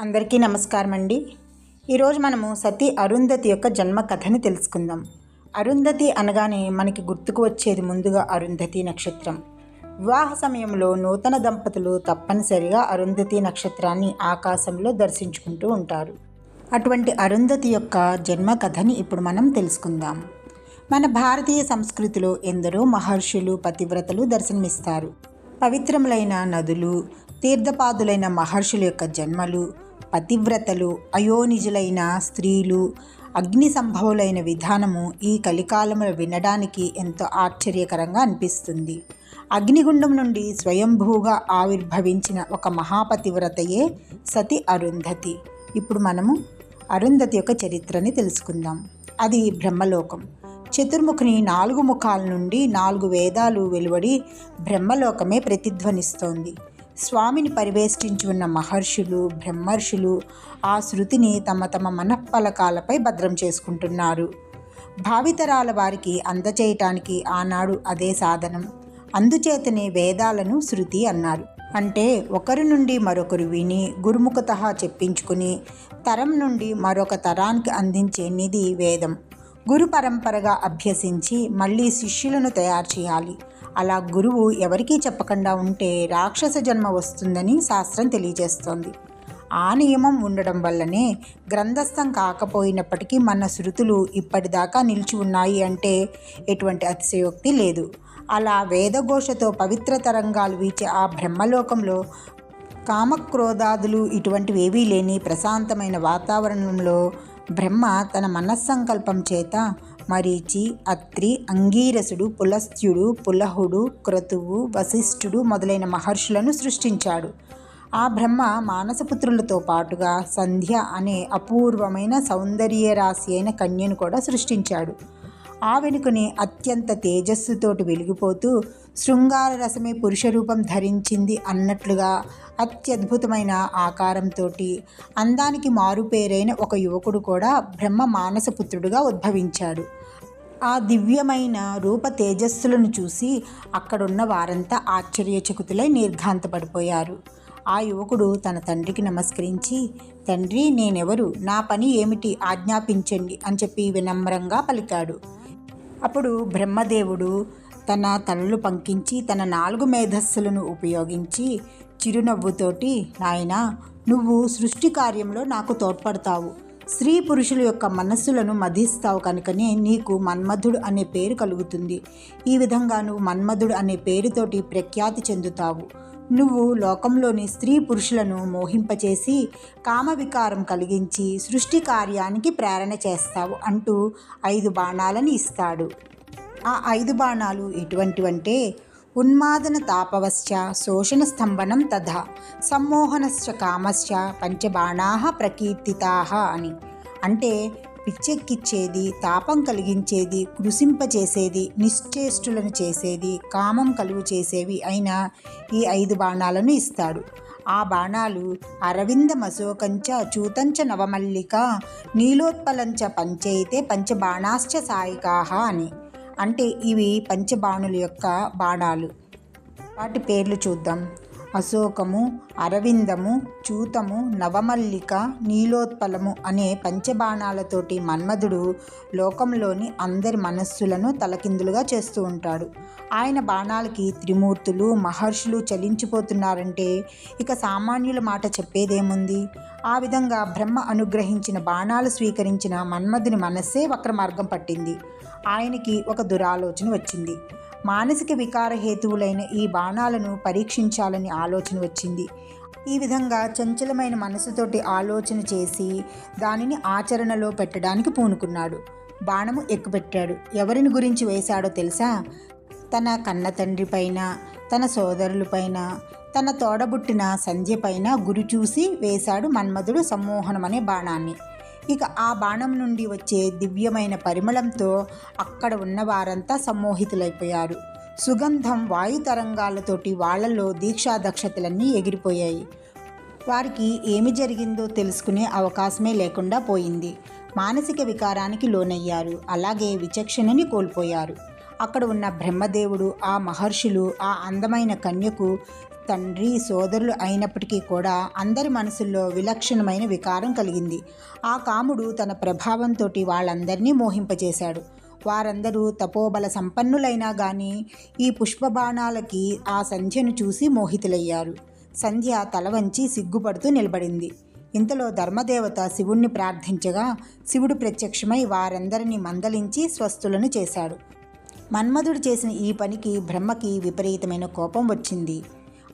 అందరికీ నమస్కారం అండి ఈరోజు మనము సతీ అరుంధతి యొక్క జన్మ కథని తెలుసుకుందాం. అరుంధతి అనగానే మనకి గుర్తుకు వచ్చేది ముందుగా అరుంధతి నక్షత్రం. వివాహ సమయంలో నూతన దంపతులు తప్పనిసరిగా అరుంధతి నక్షత్రాన్ని ఆకాశంలో దర్శించుకుంటూ ఉంటారు. అటువంటి అరుంధతి యొక్క జన్మ కథని ఇప్పుడు మనం తెలుసుకుందాం. మన భారతీయ సంస్కృతిలో ఎందరో మహర్షులు పతివ్రతలు దర్శనమిస్తారు. పవిత్రములైన నదులు తీర్థపాదులైన మహర్షుల యొక్క జన్మలు పతివ్రతలు అయోనిజులైన స్త్రీలు అగ్ని సంభవులైన విధానము ఈ కలికాలంలో వినడానికి ఎంతో ఆశ్చర్యకరంగా అనిపిస్తుంది. అగ్నిగుండం నుండి స్వయంభూగా ఆవిర్భవించిన ఒక మహాపతివ్రతయే సతి అరుంధతి. ఇప్పుడు మనము అరుంధతి యొక్క చరిత్రని తెలుసుకుందాం. అది బ్రహ్మలోకం. చతుర్ముఖుని నాలుగు ముఖాల నుండి నాలుగు వేదాలు వెలువడి బ్రహ్మలోకమే ప్రతిధ్వనిస్తోంది. స్వామిని పరివేష్టించి ఉన్న మహర్షులు బ్రహ్మర్షులు ఆ శృతిని తమ తమ మనఃపలకాలపై భద్రం చేసుకుంటున్నారు. భావితరాల వారికి అందచేయటానికి ఆనాడు అదే సాధనం. అందుచేతనే వేదాలను శృతి అన్నారు. అంటే ఒకరి నుండి మరొకరు విని గురుముఖత చెప్పించుకుని తరం నుండి మరొక తరానికి అందించే నిధి వేదం. గురు పరంపరగా అభ్యసించి మళ్ళీ శిష్యులను తయారు చేయాలి. అలా గురువు ఎవరికీ చెప్పకుండా ఉంటే రాక్షస జన్మ వస్తుందని శాస్త్రం తెలియజేస్తోంది. ఆ నియమం ఉండడం వల్లనే గ్రంథస్థం కాకపోయినప్పటికీ మన శృతులు ఇప్పటిదాకా నిలిచి ఉన్నాయి అంటే ఎటువంటి అతిశయోక్తి లేదు. అలా వేదఘోషతో పవిత్ర తరంగాలు వీచే ఆ బ్రహ్మలోకంలో కామక్రోధాదులు ఇటువంటివి ఏవీ లేని ప్రశాంతమైన వాతావరణంలో బ్రహ్మ తన మనస్సంకల్పం చేత మరీచి అత్రి అంగీరసుడు పులస్త్యుడు పులహుడు క్రతువు వశిష్ఠుడు మొదలైన మహర్షులను సృష్టించాడు. ఆ బ్రహ్మ మానసపుత్రులతో పాటుగా సంధ్య అనే అపూర్వమైన సౌందర్య రాశి అయిన కన్యను కూడా సృష్టించాడు. ఆ వెనుకనే అత్యంత తేజస్సుతోటి వెలిగిపోతూ శృంగార రసమే పురుష రూపం ధరించింది అన్నట్లుగా అత్యద్భుతమైన ఆకారంతో అందానికి మారుపేరైన ఒక యువకుడు కూడా బ్రహ్మ మానసపుత్రుడుగా ఉద్భవించాడు. ఆ దివ్యమైన రూప తేజస్సులను చూసి అక్కడున్న వారంతా ఆశ్చర్యచకుతులై నిర్ఘాంతపడిపోయారు. ఆ యువకుడు తన తండ్రికి నమస్కరించి తండ్రి నేనెవరు? నా పని ఏమిటి? ఆజ్ఞాపించండి అని చెప్పి వినమ్రంగా పలికాడు. అప్పుడు బ్రహ్మదేవుడు తన తలలు పంకించి తన నాలుగు మేధస్సులను ఉపయోగించి చిరునవ్వుతోటి నాయన నువ్వు సృష్టి కార్యంలో నాకు తోడ్పడతావు. స్త్రీ పురుషుల యొక్క మనస్సులను మధిస్తావు కనుకనే నీకు మన్మధుడు అనే పేరు కలుగుతుంది. ఈ విధంగా నువ్వు మన్మధుడు అనే పేరుతోటి ప్రఖ్యాతి చెందుతావు. నువ్వు లోకంలోని స్త్రీ పురుషులను మోహింపచేసి కామవికారం కలిగించి సృష్టి కార్యానికి ప్రేరణ చేస్తావు అంటూ ఐదు బాణాలను ఇస్తాడు. ఆ ఐదు బాణాలు ఎటువంటివంటే ఉన్మాదన తాపవశ్చ శోషణ స్తంభనం తథా సమ్మోహనశ్చ కామశ్చ పంచబాణా ప్రకీర్తితా అని. అంటే పిచ్చెక్కిచ్చేది తాపం కలిగించేది కృషింపచేసేది నిశ్చేష్టులను చేసేది కామం కలుగు చేసేవి అయిన ఈ ఐదు బాణాలను ఇస్తాడు. ఆ బాణాలు అరవింద మశోకంచ చూతంచ నవమల్లిక నీలోత్పలంచ పంచైతే పంచబాణాశ్చ సాయికాహ అని. అంటే ఇవి పంచబాణుల యొక్క బాణాలు. వాటి పేర్లు చూద్దాం. అశోకము అరవిందము చూతము నవమల్లిక నీలోత్పలము అనే పంచబాణాలతోటి మన్మధుడు లోకంలోని అందరి మనస్సులను తలకిందులుగా చేస్తూ ఉంటాడు. ఆయన బాణాలకి త్రిమూర్తులు మహర్షులు చలించిపోతున్నారంటే ఇక సామాన్యుల మాట చెప్పేదేముంది? ఆ విధంగా బ్రహ్మ అనుగ్రహించిన బాణాలు స్వీకరించిన మన్మధుని మనస్సే వక్రమార్గం పట్టింది. ఆయనకి ఒక దురాలోచన వచ్చింది. మానసిక వికార హేతువులైన ఈ బాణాలను పరీక్షించాలని ఆలోచన వచ్చింది. ఈ విధంగా చంచలమైన మనసుతోటి ఆలోచన చేసి దానిని ఆచరణలో పెట్టడానికి పూనుకున్నాడు. బాణము ఎక్కుపెట్టాడు. ఎవరిని గురించి వేశాడో తెలుసా? తన కన్న తండ్రి పైన తన సోదరులపైన తన తోడబుట్టిన సంధ్య పైన గురి చూసి వేశాడు మన్మధుడు సమ్మోహనం అనే బాణాన్ని. ఇక ఆ బాణం నుండి వచ్చే దివ్యమైన పరిమళంతో అక్కడ ఉన్న వారంతా సమ్మోహితులైపోయారు. సుగంధం వాయు తరంగాలతోటి వాళ్ళలో దీక్షాదక్షతలన్నీ ఎగిరిపోయాయి. వారికి ఏమి జరిగిందో తెలుసుకునే అవకాశమే లేకుండా పోయింది. మానసిక వికారానికి లోనయ్యారు. అలాగే విచక్షణని కోల్పోయారు. అక్కడ ఉన్న బ్రహ్మదేవుడు ఆ మహర్షులు ఆ అందమైన కన్యకు తండ్రి సోదరులు అయినప్పటికీ కూడా అందరి మనసుల్లో విలక్షణమైన వికారం కలిగింది. ఆ కాముడు తన ప్రభావంతో వాళ్ళందరినీ మోహింపజేశాడు. వారందరూ తపోబల సంపన్నులైనా గాని ఈ పుష్పబాణాలకి ఆ సంధ్యను చూసి మోహితులయ్యారు. సంధ్య తల వంచి సిగ్గుపడుతూ నిలబడింది. ఇంతలో ధర్మదేవత శివుణ్ణి ప్రార్థించగా శివుడు ప్రత్యక్షమై వారందరినీ మందలించి స్వస్థులను చేశాడు. మన్మధుడు చేసిన ఈ పనికి బ్రహ్మకి విపరీతమైన కోపం వచ్చింది.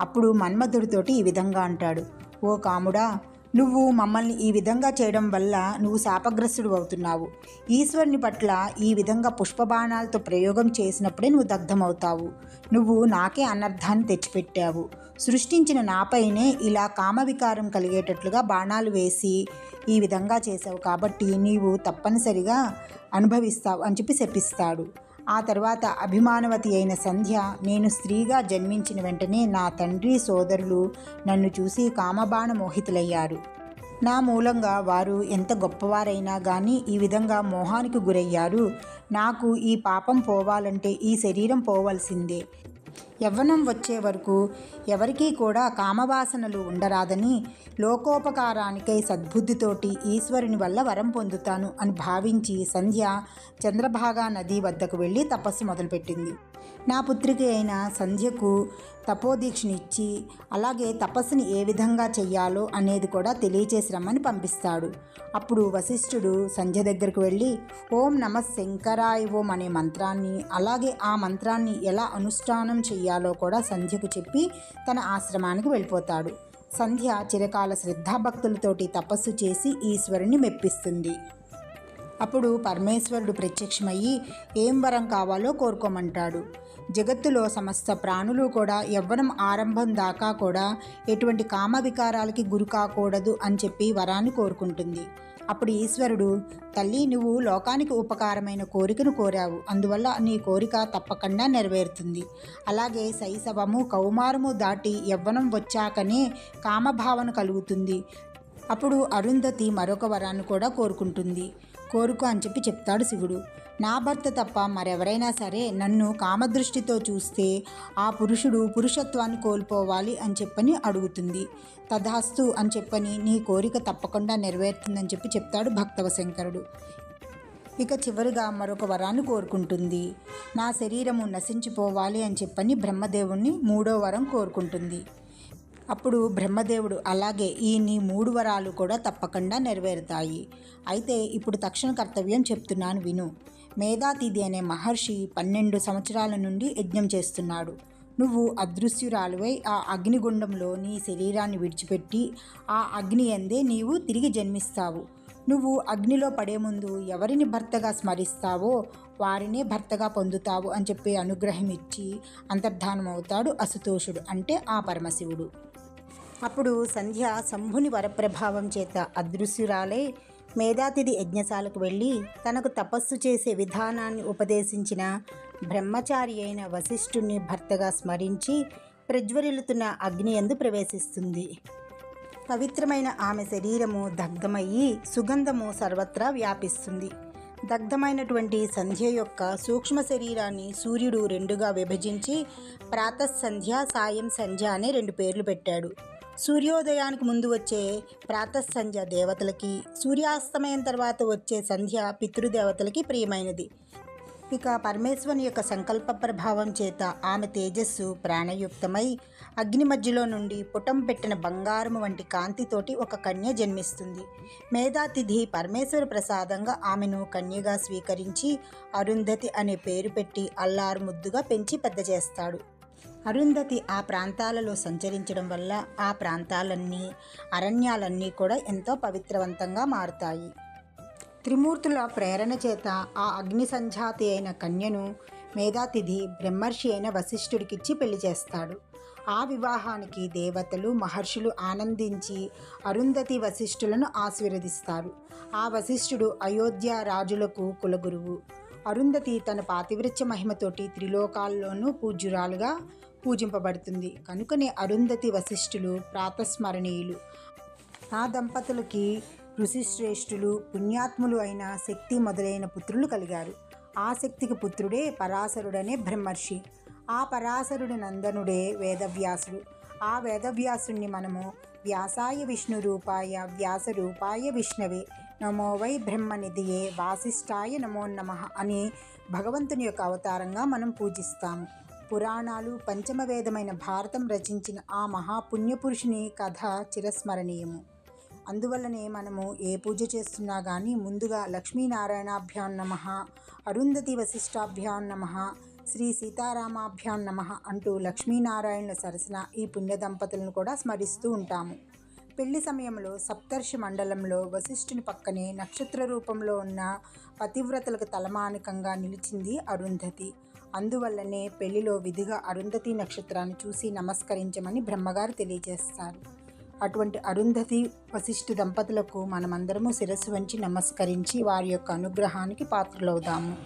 అప్పుడు మన్మధుడితోటి ఈ విధంగా అంటాడు. ఓ కాముడా నువ్వు మమ్మల్ని ఈ విధంగా చేయడం వల్ల నువ్వు శాపగ్రస్తుడు అవుతున్నావు. ఈశ్వరుని పట్ల ఈ విధంగా పుష్పబాణాలతో ప్రయోగం చేసినప్పుడే నువ్వు దగ్ధమవుతావు. నువ్వు నాకే అనర్థాన్ని తెచ్చిపెట్టావు. సృష్టించిన నాపైనే ఇలా కామవికారం కలిగేటట్లుగా బాణాలు వేసి ఈ విధంగా చేసావు కాబట్టి నీవు తప్పనిసరిగా అనుభవిస్తావు అని చెప్పి శపిస్తాడు. ఆ తర్వాత అభిమానవతి అయిన సంధ్య నేను స్త్రీగా జన్మించిన వెంటనే నా తండ్రి సోదరులు నన్ను చూసి కామబాణ మోహితులయ్యారు. నా మూలంగా వారు ఎంత గొప్పవారైనా కానీ ఈ విధంగా మోహానికి గురయ్యారు. నాకు ఈ పాపం పోవాలంటే ఈ శరీరం పోవలసిందే. యవ్వనం వచ్చే వరకు ఎవరికీ కూడా కామవాసనలు ఉండరాదని లోకోపకారానికై సద్బుద్ధితోటి ఈశ్వరుని వల్ల వరం పొందుతాను అని భావించి సంధ్య చంద్రభాగా నది వద్దకు వెళ్ళి తపస్సు మొదలుపెట్టింది. నా పుత్రిక అయిన సంధ్యకు తపోదీక్షనిచ్చి అలాగే తపస్సుని ఏ విధంగా చెయ్యాలో అనేది కూడా తెలియచేసి రమ్మని పంపిస్తాడు. అప్పుడు వశిష్ఠుడు సంధ్య దగ్గరకు వెళ్ళి ఓం నమ శంకరాయ ఓం అనే మంత్రాన్ని అలాగే ఆ మంత్రాన్ని ఎలా అనుష్ఠానం చెయ్యాలో కూడా సంధ్యకు చెప్పి తన ఆశ్రమానికి వెళ్ళిపోతాడు. సంధ్య చిరకాల శ్రద్ధాభక్తులతోటి తపస్సు చేసి ఈశ్వరుని మెప్పిస్తుంది. అప్పుడు పరమేశ్వరుడు ప్రత్యక్షమయ్యి ఏం వరం కావాలో కోరుకోమంటాడు. జగత్తులో సమస్త ప్రాణులు కూడా యవ్వనం ఆరంభం దాకా కూడా ఎటువంటి కామ వికారాలకి గురి కాకూడదు అని చెప్పి వరాన్ని కోరుకుంటుంది. అప్పుడు ఈశ్వరుడు తల్లి నువ్వు లోకానికి ఉపకారమైన కోరికను కోరావు. అందువల్ల నీ కోరిక తప్పకుండా నెరవేరుతుంది. అలాగే శైశవము కౌమారము దాటి యవ్వనం వచ్చాకనే కామభావన కలుగుతుంది అప్పుడు అరుంధతి మరొక వరాన్ని కూడా కోరుకుంటుంది. కోరుకో అని చెప్పి చెప్తాడు శివుడు. నా భర్త తప్ప మరెవరైనా సరే నన్ను కామదృష్టితో చూస్తే ఆ పురుషుడు పురుషత్వాన్ని కోల్పోవాలి అని చెప్పని అడుగుతుంది. తథాస్తు అని చెప్పని నీ కోరిక తప్పకుండా నెరవేరుతుందని చెప్పి చెప్తాడు భక్తవశంకరుడు. ఇక చివరిగా మరొక వరాన్ని కోరుకుంటుంది. నా శరీరము నశించిపోవాలి అని చెప్పని బ్రహ్మదేవుణ్ణి మూడో వరం కోరుకుంటుంది. అప్పుడు బ్రహ్మదేవుడు అలాగే ఈ నీ మూడు వరాలు కూడా తప్పకుండా నెరవేరుతాయి. అయితే ఇప్పుడు తక్షణ కర్తవ్యం చెప్తున్నాను విను. మేధాతిథి అనే మహర్షి పన్నెండు సంవత్సరాల నుండి యజ్ఞం చేస్తున్నాడు. నువ్వు అదృశ్యురాలువై ఆ అగ్నిగుండంలో నీ శరీరాన్ని విడిచిపెట్టి ఆ అగ్ని ఎందే నీవు తిరిగి జన్మిస్తావు. నువ్వు అగ్నిలో పడే ముందు ఎవరిని భర్తగా స్మరిస్తావో వారినే భర్తగా పొందుతావు అని చెప్పి అనుగ్రహం ఇచ్చి అంతర్ధానమవుతాడు అసుతోషుడు అంటే ఆ పరమశివుడు. అప్పుడు సంధ్య శంభుని వరప్రభావం చేత అదృశ్యురాలై మేధాతిథి యజ్ఞశాలకు వెళ్ళి తనకు తపస్సు చేసే విధానాన్ని ఉపదేశించిన బ్రహ్మచారి అయిన వశిష్ఠుని భర్తగా స్మరించి ప్రజ్వరిల్లుతున్న అగ్ని ఎందు ప్రవేశిస్తుంది. పవిత్రమైన ఆమె శరీరము దగ్ధమయ్యి సుగంధము సర్వత్రా వ్యాపిస్తుంది. దగ్ధమైనటువంటి సంధ్య యొక్క సూక్ష్మ శరీరాన్ని సూర్యుడు రెండుగా విభజించి ప్రాతఃసంధ్య సాయం సంధ్య అనే రెండు పేర్లు పెట్టాడు. సూర్యోదయానికి ముందు వచ్చే ప్రాతస్సంధ్య దేవతలకి సూర్యాస్తమయం తర్వాత వచ్చే సంధ్య పితృదేవతలకి ప్రియమైనది. ఇక పరమేశ్వరుని యొక్క సంకల్ప ప్రభావం చేత ఆమె తేజస్సు ప్రాణయుక్తమై అగ్ని మధ్యలో నుండి పుటం పెట్టిన బంగారము వంటి కాంతితోటి ఒక కన్య జన్మిస్తుంది. మేధాతిథి పరమేశ్వర ప్రసాదంగా ఆమెను కన్యగా స్వీకరించి అరుంధతి అనే పేరు పెట్టి అల్లారు ముద్దుగా పెంచి పెద్ద చేస్తాడు అరుంధతి ఆ ప్రాంతాలలో సంచరించడం వల్ల ఆ ప్రాంతాలన్నీ అరణ్యాలన్నీ కూడా ఎంతో పవిత్రవంతంగా మారుతాయి. త్రిమూర్తుల ప్రేరణ చేత ఆ అగ్ని సంజాతి అయిన కన్యను మేధాతిథి బ్రహ్మర్షి అయిన వశిష్ఠుడికిచ్చి పెళ్ళి చేస్తాడు. ఆ వివాహానికి దేవతలు మహర్షులు ఆనందించి అరుంధతి వశిష్ఠులను ఆశీర్వదిస్తారు. ఆ వశిష్ఠుడు అయోధ్య రాజులకు కులగురువు. అరుంధతి తన పాతివృత్య మహిమతోటి త్రిలోకాల్లోనూ పూజ్యురాలుగా పూజింపబడుతుంది. కనుకనే అరుంధతి వశిష్ఠులు ప్రాతస్మరణీయులు ఆ దంపతులకి ఋషిశ్రేష్ఠులు పుణ్యాత్ములు అయిన శక్తి మొదలైన పుత్రులు కలిగారు. ఆ శక్తికి పుత్రుడే పరాశరుడనే బ్రహ్మర్షి. ఆ పరాశరుడు నందనుడే వేదవ్యాసుడు. ఆ వేదవ్యాసుణ్ణి మనము వ్యాసాయ విష్ణు రూపాయ వ్యాస రూపాయ విష్ణవే. నమో వై బ్రహ్మనిధియే వాసిష్ఠాయ నమో నమ అని భగవంతుని యొక్క అవతారంగా మనం పూజిస్తాము. పురాణాలు పంచమ వేదమైన భారతం రచించిన ఆ మహాపుణ్యపురుషుని కథ చిరస్మరణీయము. అందువల్లనే మనము ఏ పూజ చేస్తున్నా కానీ ముందుగా లక్ష్మీనారాయణాభ్యాం నమ అరుంధతి వశిష్టాభ్యాం నమ శ్రీ సీతారామాభ్యాం నమ అంటూ లక్ష్మీనారాయణుల సరసన ఈ పుణ్య దంపతులను కూడా స్మరిస్తూ ఉంటాము. పెళ్ళి సమయంలో సప్తర్షి మండలంలో వశిష్ఠుని పక్కనే నక్షత్ర రూపంలో ఉన్న పతివ్రతలకు తలమానికంగా నిలిచింది అరుంధతి. అందువల్లనే పెళ్ళిలో విధిగా అరుంధతి నక్షత్రాన్ని చూసి నమస్కరించమని బ్రహ్మగారు తెలియజేస్తారు. అటువంటి అరుంధతి వశిష్ఠు దంపతులకు మనమందరము శిరస్సు వంచి నమస్కరించి వారి యొక్క అనుగ్రహానికి పాత్రలవుదాము.